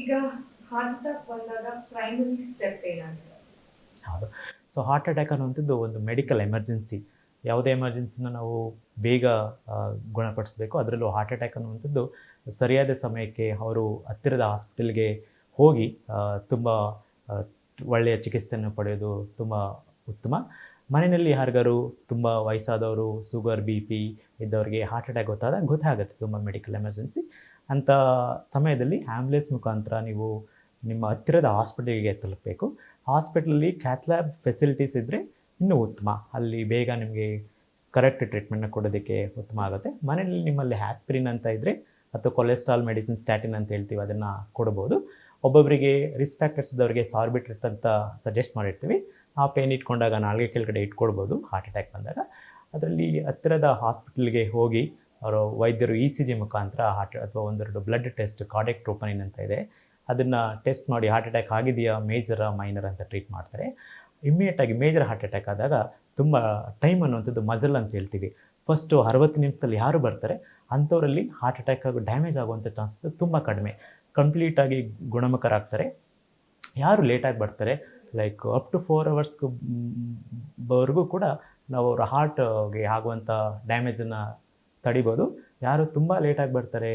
ಈಗ ಹಾರ್ಟ್ ಬಂದಾಗ primary step ಏನಾಗಿದೆ ಹೌದು. ಸೊ ಹಾರ್ಟ್ ಅಟ್ಯಾಕ್ ಅನ್ನುವಂಥದ್ದು ಒಂದು ಮೆಡಿಕಲ್ ಎಮರ್ಜೆನ್ಸಿ ಯಾವುದೇ ಎಮರ್ಜೆನ್ಸಿನ ನಾವು ಬೇಗ ಗುಣಪಡಿಸಬೇಕು. ಅದರಲ್ಲೂ ಹಾರ್ಟ್ ಅಟ್ಯಾಕ್ ಅನ್ನುವಂಥದ್ದು ಸರಿಯಾದ ಸಮಯಕ್ಕೆ ಅವರು ಹತ್ತಿರದ ಹಾಸ್ಪಿಟಲ್ಗೆ ಹೋಗಿ ತುಂಬ ಒಳ್ಳೆಯ ಚಿಕಿತ್ಸೆಯನ್ನು ಪಡೆಯೋದು ತುಂಬ ಉತ್ತಮ. ಮನೆಯಲ್ಲಿ ಯಾರಿಗಾರು ತುಂಬ ವಯಸ್ಸಾದವರು ಶುಗರ್ ಬಿ ಪಿ ಇದ್ದವರಿಗೆ ಹಾರ್ಟ್ ಅಟ್ಯಾಕ್ ಗೊತ್ತಾದಾಗ ಗೊತ್ತಾಗುತ್ತೆ. ತುಂಬ ಮೆಡಿಕಲ್ ಎಮರ್ಜೆನ್ಸಿ ಅಂಥ ಸಮಯದಲ್ಲಿ ಆ್ಯಂಬುಲೆನ್ಸ್ ಮುಖಾಂತರ ನೀವು ನಿಮ್ಮ ಹತ್ತಿರದ ಹಾಸ್ಪಿಟಲ್ಗೆ ತಲುಪಬೇಕು. ಹಾಸ್ಪಿಟ್ಲಲ್ಲಿ ಕ್ಯಾಥ್ಲ್ಯಾಬ್ ಫೆಸಿಲಿಟೀಸ್ ಇದ್ದರೆ ಇನ್ನೂ ಉತ್ತಮ. ಅಲ್ಲಿ ಬೇಗ ನಿಮಗೆ ಕರೆಕ್ಟ್ ಟ್ರೀಟ್ಮೆಂಟ್ನ ಕೊಡೋದಕ್ಕೆ ಉತ್ತಮ ಆಗುತ್ತೆ. ಮನೆಯಲ್ಲಿ ನಿಮ್ಮಲ್ಲಿ ಹ್ಯಾಸ್ಪಿರಿನ್ ಅಂತ ಇದ್ದರೆ ಅಥವಾ ಕೊಲೆಸ್ಟ್ರಾಲ್ ಮೆಡಿಸಿನ್ ಸ್ಟ್ಯಾಟಿನ್ ಅಂತ ಹೇಳ್ತೀವಿ, ಅದನ್ನು ಕೊಡ್ಬೋದು. ಒಬ್ಬೊಬ್ಬರಿಗೆ ರಿಸ್ಕ್ ಫ್ಯಾಕ್ಟರ್ಸ್ ಇದ್ದವರಿಗೆ ಸಾರ್ಬಿಟ್ರಿಟ್ ಅಂತ ಸಜೆಸ್ಟ್ ಮಾಡಿರ್ತೀವಿ. ಆ ಪೇನ್ ಇಟ್ಕೊಂಡಾಗ ನಾಲ್ಗೆ ಕೆಳಗಡೆ ಇಟ್ಕೊಳ್ಬೋದು ಹಾರ್ಟ್ ಅಟ್ಯಾಕ್ ಬಂದಾಗ. ಅದರಲ್ಲಿ ಹತ್ತಿರದ ಹಾಸ್ಪಿಟಲ್ಗೆ ಹೋಗಿ ಅವರು ವೈದ್ಯರು ಇ ಸಿ ಜಿ ಮುಖಾಂತರ ಹಾರ್ಟ್ ಅಥವಾ ಒಂದೆರಡು ಬ್ಲಡ್ ಟೆಸ್ಟ್ ಕಾರ್ಡೆಕ್ ಟ್ರೋಪನಿನ್ ಅಂತ ಇದೆ ಅದನ್ನು ಟೆಸ್ಟ್ ಮಾಡಿ ಹಾರ್ಟ್ ಅಟ್ಯಾಕ್ ಆಗಿದೆಯಾ ಮೇಜರ ಮೈನರ್ ಅಂತ ಟ್ರೀಟ್ ಮಾಡ್ತಾರೆ ಇಮ್ಮಿಡಿಯೇಟಾಗಿ ಮೇಜರ್ ಹಾರ್ಟ್ ಅಟ್ಯಾಕ್ ಆದಾಗ ತುಂಬ ಟೈಮ್ ಅನ್ನುವಂಥದ್ದು ಮಜಲ್ ಅಂತ ಹೇಳ್ತೀವಿ ಫಸ್ಟು ಅರವತ್ತು ನಿಮಿಷದಲ್ಲಿ ಯಾರು ಬರ್ತಾರೆ ಅಂಥವರಲ್ಲಿ ಹಾರ್ಟ್ ಅಟ್ಯಾಕ್ ಆಗೋ ಡ್ಯಾಮೇಜ್ ಆಗುವಂಥ ಚಾನ್ಸಸ್ ತುಂಬ ಕಡಿಮೆ ಕಂಪ್ಲೀಟಾಗಿ ಗುಣಮುಖರಾಗ್ತಾರೆ ಯಾರು ಲೇಟಾಗಿ ಬರ್ತಾರೆ ಲೈಕ್ ಅಪ್ ಟು ಫೋರ್ ಅವರ್ಸ್ಗೂ ವರೆಗೂ ಕೂಡ ನಾವು ಅವರ ಹಾರ್ಟ್ಗೆ ಆಗುವಂಥ ಡ್ಯಾಮೇಜನ್ನು ತಡಿಬೋದು. ಯಾರು ತುಂಬ ಲೇಟಾಗಿ ಬರ್ತಾರೆ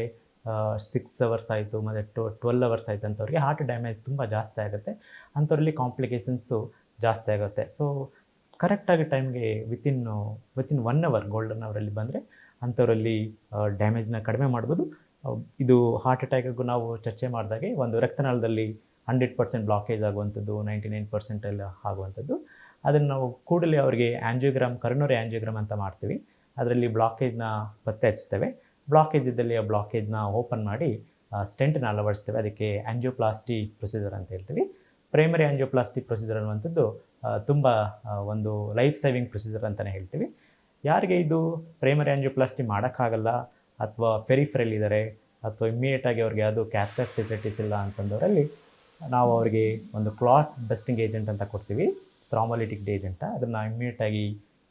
ಸಿಕ್ಸ್ ಅವರ್ಸ್ ಆಯಿತು, ಮತ್ತು ಟು ಟ್ವೆಲ್ ಅವರ್ಸ್ ಆಯಿತು ಅಂಥವ್ರಿಗೆ ಹಾರ್ಟ್ ಡ್ಯಾಮೇಜ್ ತುಂಬ ಜಾಸ್ತಿ ಆಗುತ್ತೆ. ಅಂಥವ್ರಲ್ಲಿ ಕಾಂಪ್ಲಿಕೇಶನ್ಸು ಜಾಸ್ತಿ ಆಗುತ್ತೆ. ಸೊ ಕರೆಕ್ಟಾಗಿ ಟೈಮ್ಗೆ within within one hour golden ಅವರಲ್ಲಿ ಬಂದರೆ ಅಂಥವರಲ್ಲಿ ಡ್ಯಾಮೇಜ್ನ ಕಡಿಮೆ ಮಾಡ್ಬೋದು. ಇದು ಹಾರ್ಟ್ ಅಟ್ಯಾಕಿಗೂ ನಾವು ಚರ್ಚೆ ಮಾಡಿದಾಗೆ ಒಂದು ರಕ್ತನಾಳದಲ್ಲಿ ಹಂಡ್ರೆಡ್ ಪರ್ಸೆಂಟ್ ಬ್ಲಾಕೇಜ್ ಆಗುವಂಥದ್ದು ನೈಂಟಿ ನೈನ್ ಪರ್ಸೆಂಟಲ್ಲಿ ಆಗುವಂಥದ್ದು. ಅದನ್ನು ನಾವು ಕೂಡಲೇ ಅವರಿಗೆ ಆ್ಯಂಜಿಯೋಗ್ರಾಮ್ ಕರ್ನೋರಿ ಆ್ಯಂಜಿಯೋಗ್ರಾಮ್ ಅಂತ ಮಾಡ್ತೀವಿ. ಅದರಲ್ಲಿ ಬ್ಲಾಕೇಜ್ನ ಪತ್ತೆ ಹಚ್ತೇವೆ ಬ್ಲಾಕೇಜ್ ಇದ್ದಲ್ಲಿ ಆ ಬ್ಲಾಕೇಜ್ನ ಓಪನ್ ಮಾಡಿ ಸ್ಟೆಂಟನ್ನು ಅಳವಡಿಸ್ತೇವೆ. ಅದಕ್ಕೆ ಆ್ಯಂಜಿಯೋಪ್ಲಾಸ್ಟಿ ಪ್ರೊಸೀಜರ್ ಅಂತ ಹೇಳ್ತೀವಿ. ಪ್ರೈಮರಿ ಆ್ಯಂಜಿಯೋಪ್ಲಾಸ್ಟಿ ಪ್ರೊಸೀಜರ್ ಅನ್ನುವಂಥದ್ದು ತುಂಬ ಒಂದು ಲೈಫ್ ಸೇವಿಂಗ್ ಪ್ರೊಸೀಜರ್ ಅಂತಲೇ ಹೇಳ್ತೀವಿ. ಯಾರಿಗೆ ಇದು ಪ್ರೈಮರಿ ಆ್ಯಂಜಿಯೋಪ್ಲಾಸ್ಟಿ ಮಾಡೋಕ್ಕಾಗಲ್ಲ ಅಥವಾ ಫೆರಿಫ್ರಲ್ ಇದ್ದಾರೆ ಅಥವಾ ಇಮ್ಮಿಡಿಯೇಟಾಗಿ ಅವ್ರಿಗೆ ಯಾವುದು ಕ್ಯಾಪ್ಟರ್ ಫೆಸಿಲಿಟೀಸ್ ಇಲ್ಲ ಅಂತಂದವರಲ್ಲಿ ನಾವು ಅವರಿಗೆ ಒಂದು ಕ್ಲಾಟ್ ಡಸ್ಟಿಂಗ್ ಏಜೆಂಟ್ ಅಂತ ಕೊಡ್ತೀವಿ. ಥ್ರಾಮಲಿಟಿಕ್ ಏಜೆಂಟ ಅದನ್ನು ಇಮ್ಮಿಡಿಯೇಟಾಗಿ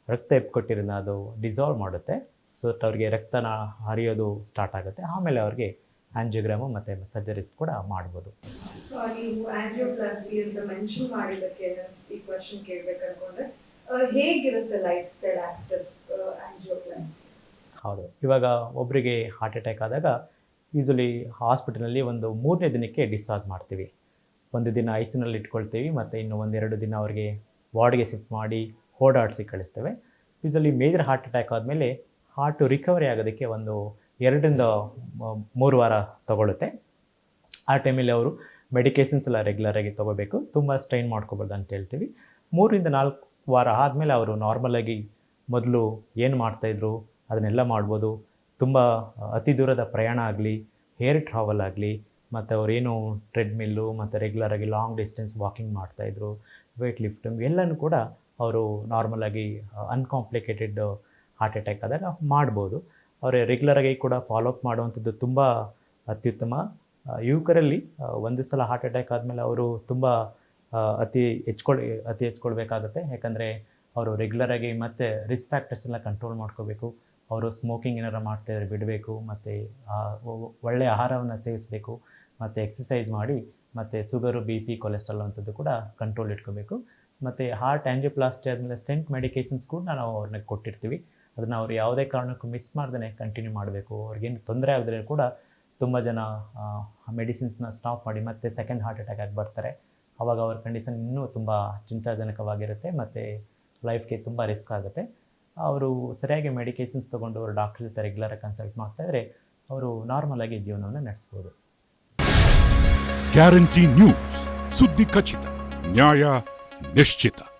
ರಕ್ತ ಎಪ್ಕೊಟ್ಟಿರೋದನ್ನ ಅದು ಡಿಸಾಲ್ವ್ ಮಾಡುತ್ತೆ. ಸೊ ದಟ್ ಅವ್ರಿಗೆ ರಕ್ತನ ಹರಿಯೋದು ಸ್ಟಾರ್ಟ್ ಆಗುತ್ತೆ. ಆಮೇಲೆ ಅವ್ರಿಗೆ ಆ್ಯಂಜಿಯೋಗ್ರಾಮು ಮತ್ತು ಸರ್ಜರಿಸ್ಟ್ ಕೂಡ ಮಾಡ್ಬೋದು. ಸೊ ನೀವು ಆಂಜಿಯೋಪ್ಲಾಸ್ಟಿ ಅಂತ ಮೆನ್ಷನ್ ಮಾಡಿದ್ದಕ್ಕೆ ಈ ಕ್ವಶನ್ ಕೇಳ್ಬೇಕು ಅನ್ಕೊಂಡ್ರೆ ಹೇಗಿರುತ್ತೆ ಲೈಫ್ ಸ್ಟೈಲ್ ಆಫ್ಟರ್ ಆಂಜಿಯೋಪ್ಲಾಸ್ಟಿ ಹೌದು. ಇವಾಗ ಒಬ್ಬರಿಗೆ ಹಾರ್ಟ್ ಅಟ್ಯಾಕ್ ಆದಾಗ ಯೂಸಲಿ ಹಾಸ್ಪಿಟಲಲ್ಲಿ ಒಂದು ಮೂರನೇ ದಿನಕ್ಕೆ ಡಿಸ್ಚಾರ್ಜ್ ಮಾಡ್ತೀವಿ. ಒಂದು ದಿನ ಐಸಿನಲ್ಲಿ ಇಟ್ಕೊಳ್ತೀವಿ ಮತ್ತು ಇನ್ನು ಒಂದೆರಡು ದಿನ ಅವರಿಗೆ ವಾರ್ಡ್ಗೆ ಶಿಫ್ಟ್ ಮಾಡಿ ಓಡಾಡಿಸಿ ಕಳಿಸ್ತೇವೆ. ಯೂಸಲಿ ಮೇಜರ್ ಹಾರ್ಟ್ ಅಟ್ಯಾಕ್ ಆದಮೇಲೆ ಹಾರ್ಟು ರಿಕವರಿ ಆಗೋದಕ್ಕೆ ಒಂದು ಎರಡರಿಂದ ಮೂರು ವಾರ ತಗೊಳುತ್ತೆ. ಆ ಟೈಮಲ್ಲಿ ಅವರು ಮೆಡಿಕೇಷನ್ಸ್ ಎಲ್ಲ ರೆಗ್ಯುಲರಾಗಿ ತೊಗೋಬೇಕು. ತುಂಬ ಸ್ಟ್ರೈನ್ ಮಾಡ್ಕೋಬಾರ್ದು ಅಂತ ಹೇಳ್ತೀವಿ. ಮೂರಿಂದ ನಾಲ್ಕು ವಾರ ಆದಮೇಲೆ ಅವರು ನಾರ್ಮಲಾಗಿ ಮೊದಲು ಏನು ಮಾಡ್ತಾಯಿದ್ರು ಅದನ್ನೆಲ್ಲ ಮಾಡ್ಬೋದು. ತುಂಬ ಅತಿ ದೂರದ ಪ್ರಯಾಣ ಆಗಲಿ ಹೇರ್ ಟ್ರಾವೆಲ್ ಆಗಲಿ, ಮತ್ತು ಅವರೇನು ಟ್ರೆಡ್ಮಿಲ್ಲು ಮತ್ತು ರೆಗ್ಯುಲರಾಗಿ ಲಾಂಗ್ ಡಿಸ್ಟೆನ್ಸ್ ವಾಕಿಂಗ್ ಮಾಡ್ತಾಯಿದ್ರು ವೆಯ್ಟ್ ಲಿಫ್ಟಿಂಗ್ ಎಲ್ಲನೂ ಕೂಡ ಅವರು ನಾರ್ಮಲಾಗಿ ಅನ್ಕಾಂಪ್ಲಿಕೇಟೆಡ್ ಹಾರ್ಟ್ ಅಟ್ಯಾಕ್ ಆದಾಗ ಮಾಡ್ಬೋದು. ಅವರೇ ರೆಗ್ಯುಲರಾಗಿ ಕೂಡ ಫಾಲೋಅಪ್ ಮಾಡುವಂಥದ್ದು ತುಂಬ ಅತ್ಯುತ್ತಮ. ಯುವಕರಲ್ಲಿ ಒಂದು ಸಲ ಹಾರ್ಟ್ ಅಟ್ಯಾಕ್ ಆದಮೇಲೆ ಅವರು ತುಂಬ ಅತಿ ಹೆಚ್ಕೊಳ್, ಅತಿ ಹೆಚ್ಕೊಳ್ಬೇಕಾಗುತ್ತೆ. ಯಾಕಂದರೆ ಅವರು ರೆಗ್ಯುಲರಾಗಿ ಮತ್ತೆ ರಿಸ್ಕ್ ಫ್ಯಾಕ್ಟರ್ಸ್ ಎಲ್ಲ ಕಂಟ್ರೋಲ್ ಮಾಡ್ಕೋಬೇಕು. ಅವರು ಸ್ಮೋಕಿಂಗ್ ಏನಾರು ಮಾಡ್ತಾಯಿದ್ರೆ ಬಿಡಬೇಕು, ಮತ್ತು ಒಳ್ಳೆಯ ಆಹಾರವನ್ನು ಸೇವಿಸಬೇಕು, ಮತ್ತು ಎಕ್ಸಸೈಸ್ ಮಾಡಿ, ಮತ್ತು ಸುಗರು ಬಿ ಪಿ ಕೊಲೆಸ್ಟ್ರಾಲ್ ಅಂಥದ್ದು ಕೂಡ ಕಂಟ್ರೋಲ್ ಇಟ್ಕೋಬೇಕು. ಮತ್ತು ಹಾರ್ಟ್ ಆ್ಯಂಜಿಯೋಪ್ಲಾಸ್ಟಿ ಆದಮೇಲೆ ಸ್ಟೆಂಟ್ ಮೆಡಿಕೇಷನ್ಸ್ ಕೂಡ ನಾವು ಅವ್ರನ್ನ ಕೊಟ್ಟಿರ್ತೀವಿ. ಅದನ್ನು ಅವ್ರು ಯಾವುದೇ ಕಾರಣಕ್ಕೂ ಮಿಸ್ ಮಾಡ್ದೇ ಕಂಟಿನ್ಯೂ ಮಾಡಬೇಕು. ಅವ್ರಿಗೇನು ತೊಂದರೆ ಆದರೆ ಕೂಡ ತುಂಬ ಜನ ಮೆಡಿಸಿನ್ಸ್ನ ಸ್ಟಾಪ್ ಮಾಡಿ ಮತ್ತೆ ಸೆಕೆಂಡ್ ಹಾರ್ಟ್ ಅಟ್ಯಾಕ್ ಆಗಿ ಬರ್ತಾರೆ. ಆವಾಗ ಅವ್ರ ಕಂಡೀಷನ್ ಇನ್ನೂ ತುಂಬ ಚಿಂತಾಜನಕವಾಗಿರುತ್ತೆ ಮತ್ತು ಲೈಫ್ಗೆ ತುಂಬ ರಿಸ್ಕ್ ಆಗುತ್ತೆ. ಅವರು ಸರಿಯಾಗಿ ಮೆಡಿಕೇಷನ್ಸ್ ತೊಗೊಂಡು ಅವರು ಡಾಕ್ಟರ್ ಜೊತೆ ರೆಗ್ಯುಲರಾಗಿ ಕನ್ಸಲ್ಟ್ ಮಾಡ್ತಾಯಿದ್ರೆ ಅವರು ನಾರ್ಮಲಾಗಿ ಜೀವನವನ್ನು ನಡೆಸ್ಬೋದು. ಗ್ಯಾರಂಟಿ ನ್ಯೂಸ್ ಸುದ್ದಿ ಖಚಿತ, ನ್ಯಾಯ নিশ্চিতা